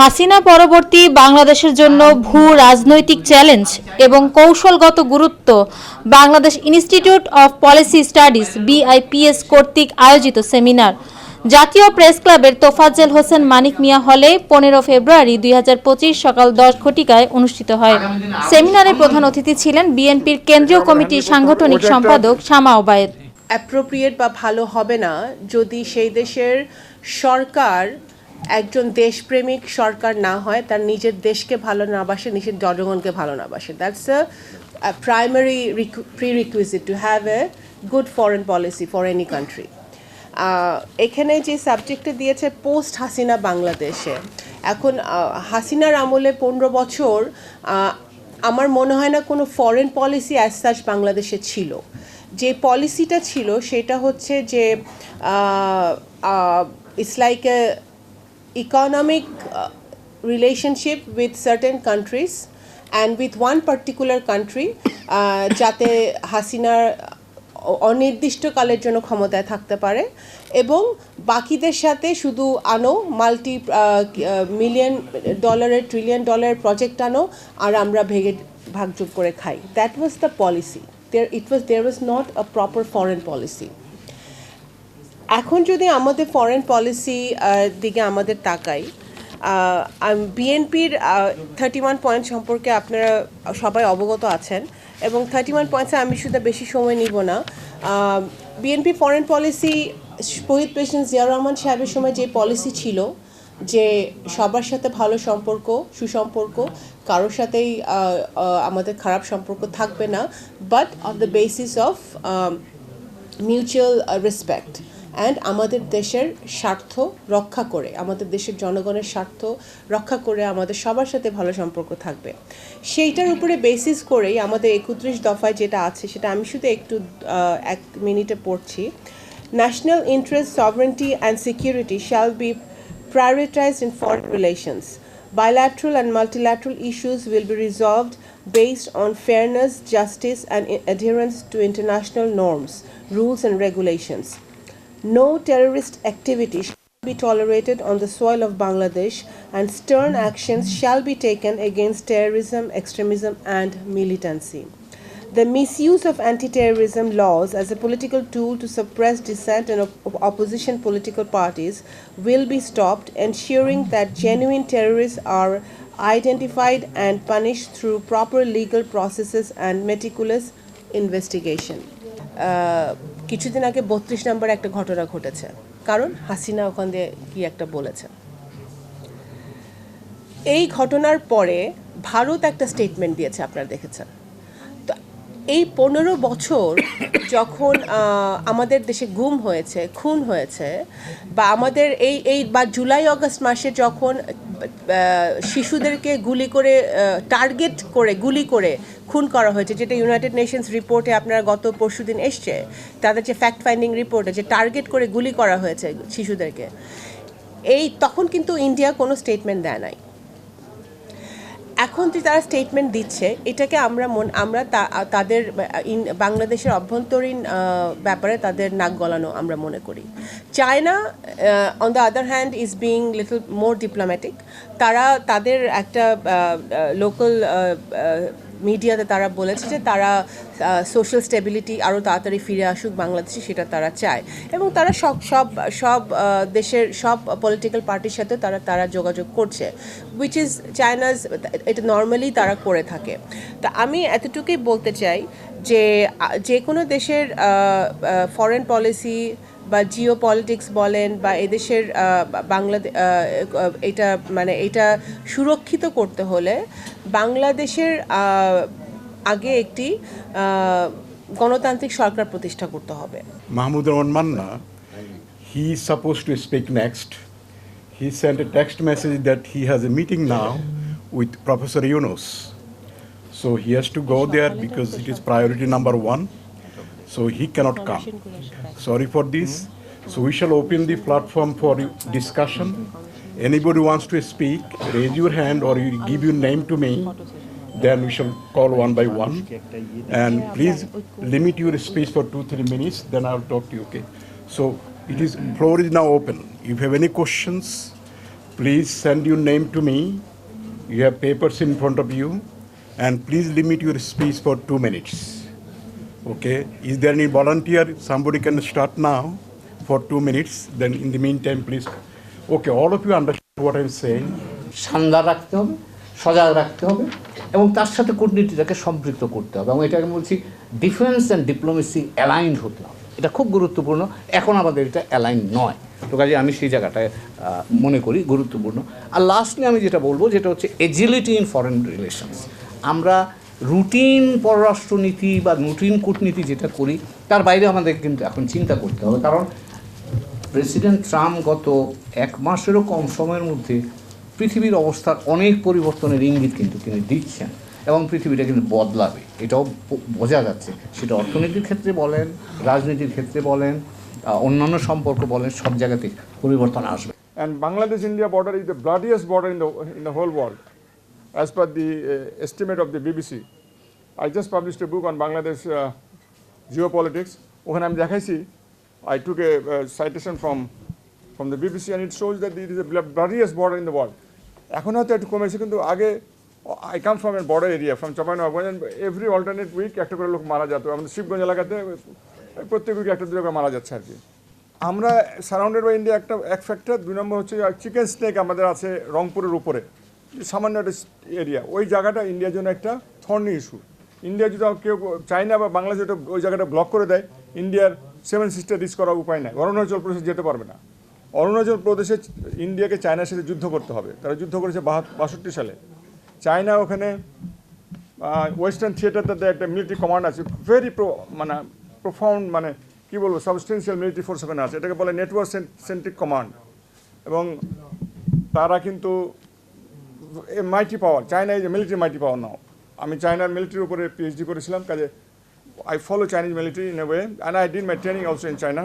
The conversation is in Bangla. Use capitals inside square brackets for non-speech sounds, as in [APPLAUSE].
হাসিনা পরবর্তী বাংলাদেশের জন্য ভূ রাজনৈতিক চ্যালেঞ্জ এবং কৌশলগত গুরুত্ব Bangladesh institute of policy studies, BIPS কর্তৃক আয়োজিত সেমিনার। জাতীয় প্রেস ক্লাবের তোফাজ্জেল হোসেন মানিক মিয়া হলে পনেরো ফেব্রুয়ারি দুই হাজার পঁচিশ সকাল দশ ঘটিকায় অনুষ্ঠিত হয়। সেমিনারে প্রধান অতিথি ছিলেন বিএনপির কেন্দ্রীয় কমিটির সাংগঠনিক সম্পাদক শামা ওবায়েদ। অ্যাপ্রোপ্রিয়েট বা ভালো হবে না যদি সেই দেশের সরকার একজন দেশপ্রেমিক সরকার না হয়, তার নিজের দেশকে ভালো না বাসে, নিজের জনগণকে ভালো না বাসে। That's a primary prerequisite to have a good foreign policy for any country এখানে যে সাবজেক্টটা দিয়েছে পোস্ট হাসিনা বাংলাদেশে। এখন হাসিনার আমলে পনেরো বছর আমার মনে হয় না কোনো ফরেন পলিসি অ্যাজ সাচ বাংলাদেশে ছিল। যে পলিসিটা ছিল, সেটা হচ্ছে যে it's like a economic uh, relationship with certain countries and with one particular country uh, যাতে হাসিনার অনির্দিষ্টকালের জন্য ক্ষমতায় থাকতে পারে এবং বাকিদের সাথে শুধু আনো মাল্টি মিলিয়ন ডলারের ট্রিলিয়ন ডলারের প্রজেক্ট আনো আর আমরা ভেঙে ভাগযোগ করে খাই। That was the policy there it was there was not a proper foreign policy এখন যদি আমাদের ফরেন পলিসি দিকে আমাদের তাকাই বিএনপির থার্টি ওয়ান পয়েন্ট সম্পর্কে আপনারা সবাই অবগত আছেন এবং থার্টি ওয়ান পয়েন্টসে আমি শুধু বেশি সময় নিব না। BNP foreign policy Shaheed president Ziaur Rahman সাহেবের সময় যে পলিসি ছিল, যে সবার সাথে ভালো সম্পর্ক, সুসম্পর্ক, কারোর সাথেই আমাদের খারাপ সম্পর্ক থাকবে না but on the basis of mutual respect and আমাদের দেশের স্বার্থ রক্ষা করে, আমাদের দেশের জনগণের স্বার্থ রক্ষা করে আমাদের সবার সাথে ভালো সম্পর্ক থাকবে। সেইটার উপরে বেসিস করেই আমাদের একত্রিশ দফায় যেটা আছে, সেটা আমি শুধু একটু এক মিনিটে পড়ছি। National interest sovereignty and security shall be prioritise in foreign relations bilateral and multilateral issues will be resolved based on fairness justice and adherence to international norms rules and regulations No terrorist activity shall be tolerated on the soil of Bangladesh, and stern actions shall be taken against terrorism, extremism, and militancy. The misuse of anti terrorism laws as a political tool to suppress dissent and op- opposition political parties will be stopped, ensuring that genuine terrorists are identified and punished through proper legal processes and meticulous investigation. Ah, কিছুদিন আগে বত্রিশ নম্বর একটা ঘটনা ঘটেছে। কারণ হাসিনা ওখান দিয়ে কি একটা বলেছে। এই ঘটনার পরে ভারত একটা স্টেটমেন্ট দিয়েছে, আপনারা দেখেছেন। তো এই পনেরো বছর [COUGHS] যখন আমাদের দেশে গুম হয়েছে, খুন হয়েছে, বা আমাদের এই এই, বা জুলাই আগস্ট মাসে যখন শিশুদেরকে গুলি করে টার্গেট করে, গুলি করে খুন করা হয়েছে, যেটা ইউনাইটেড নেশনস রিপোর্টে আপনারা গত পরশু দিন এসছে। তাদের যে ফ্যাক্ট ফাইন্ডিং রিপোর্টে যে টার্গেট করে গুলি করা হয়েছে শিশুদেরকে। এই তখন কিন্তু ইন্ডিয়া কোনো স্টেটমেন্ট দেয় নাই। এখন যে তারা স্টেটমেন্ট দিচ্ছে, এটাকে আমরা মন, আমরা তাদের ইন- বাংলাদেশের অভ্যন্তরীণ ব্যাপারে তাদের নাক গলানো আমরা মনে করি। China on the other hand is being little more diplomatic তারা তাদের একটা লোকাল মিডিয়াতে তারা বলেছে যে তারা সোশ্যাল স্টেবিলিটি আরও তাড়াতাড়ি ফিরে আসুক বাংলাদেশে, সেটা তারা চায়। এবং তারা সব সব সব দেশের সব পলিটিক্যাল পার্টির সাথে তারা তারা যোগাযোগ করছে উইচ ইজ চায়নাজ এটা নর্মালি তারা করে থাকে। তা আমি এতটুকুই বলতে চাই যে যে কোনো দেশের ফরেন পলিসি বা জিও পলিটিক্স বলেন বা এদেশের বাংলাদেশ এটা মানে এটা সুরক্ষিত করতে হলে বাংলাদেশের আগে একটি গণতান্ত্রিক সরকার প্রতিষ্ঠা করতে হবে। মাহমুদ রহমান না he suppose to speak next he sent a text message that he has a meeting now with professor Yunus so he has to go there because it is priority number one So he cannot come. Sorry for this. So we shall open the platform for discussion. Anybody wants to speak, raise your hand or you give your name to me. Then we shall call one by one. And please limit your speech for two, three minutes, then I'll talk to you, okay? So it is, floor is now open. If you have any questions, please send your name to me. You have papers in front of you, and please limit your speech for two minutes. Okay? Is there any volunteer? Somebody can start now for two minutes. Then in the meantime, please. Okay, all of you understand what I'm saying. শানদার রাখতে হবে সজাগ রাখতে হবে এবং তার সাথে কূটনীতিটাকে সম্পৃক্ত করতে হবে এবং এটা আমি বলছি ডিফেন্স অ্যান্ড ডিপ্লোমেসি অ্যালাইন্ড হতে হবে এটা খুব গুরুত্বপূর্ণ এখন আমাদের এটা অ্যালাইন নয় তো কাজে আমি সেই জায়গাটায় মনে করি গুরুত্বপূর্ণ আর লাস্টলি আমি যেটা বলব যেটা হচ্ছে এজিলিটি ইন ফরেন রিলেশনস আমরা রুটিন পররাষ্ট্রনীতি বা রুটিন কূটনীতি যেটা করি তার বাইরে আমাদের কিন্তু এখন চিন্তা করতে হবে। কারণ প্রেসিডেন্ট ট্রাম্প গত এক মাসেরও কম সময়ের মধ্যে পৃথিবীর অবস্থার অনেক পরিবর্তনের ইঙ্গিত কিন্তু তিনি দিচ্ছেন এবং পৃথিবীটা কিন্তু বদলাবে। এটাও বোঝা যাচ্ছে। সেটা অর্থনীতির ক্ষেত্রে বলেন রাজনীতির ক্ষেত্রে বলেন অন্যান্য সম্পর্ক বলেন সব জায়গাতে পরিবর্তন আসবে। And Bangladesh India border is the bloodiest border in the, in the whole world, as per the uh, estimate of the BBC. I just published a book on Bangladesh uh, geopolitics. ওখানে আমি দেখাইছি I took a uh, citation from, from the BBC and it shows that it is the bloodiest border in the world. এখন হয়তো একটু কমেছে কিন্তু আগে I come from a border area from Chapainawabganj and every alternate week একটা করে লোক মারা যেত আমাদের শিবগঞ্জ এলাকাতে প্রত্যেক উইকে একটা দুটো মারা যাচ্ছে আর কি আমরা সারাউন্ডেড বাই ইন্ডিয়া একটা এক ফ্যাক্টর দুই নম্বর হচ্ছে চিকেন স্নেক আমাদের আছে রংপুরের উপরে সামান্য একটা এরিয়া ওই জায়গাটা ইন্ডিয়ার জন্য একটা থর্নি ইস্যু ইন্ডিয়া যদি কেউ চায়না বা বাংলাদেশ ওটা ওই জায়গাটা ব্লক করে দেয় ইন্ডিয়ার সেভেন সিস্টার রিচ করার উপায় নাই। অরুণাচল প্রদেশে যেতে পারবে না। অরুণাচল প্রদেশে ইন্ডিয়াকে চায়নার সাথে যুদ্ধ করতে হবে। তারা যুদ্ধ করেছে বাষট্টি সালে। চায়না ওখানে ওয়েস্টার্ন থিয়েটারটাতে একটা মিলিটারি কমান্ড আছে। ভেরি প্রো মানে প্রোফাউন্ড মানে কি বলব সাবস্টেন্সিয়াল মিলিটারি ফোর্স ওখানে আছে। এটাকে বলে নেটওয়ার্ক সেন্ট্রিক কমান্ড এবং তারা কিন্তু mighty power China is military mighty power now আমি চায়নার মিলিটারির উপরে পিএইচডি করেছিলাম, কাজে I follow Chinese military in a way and I did my training also in China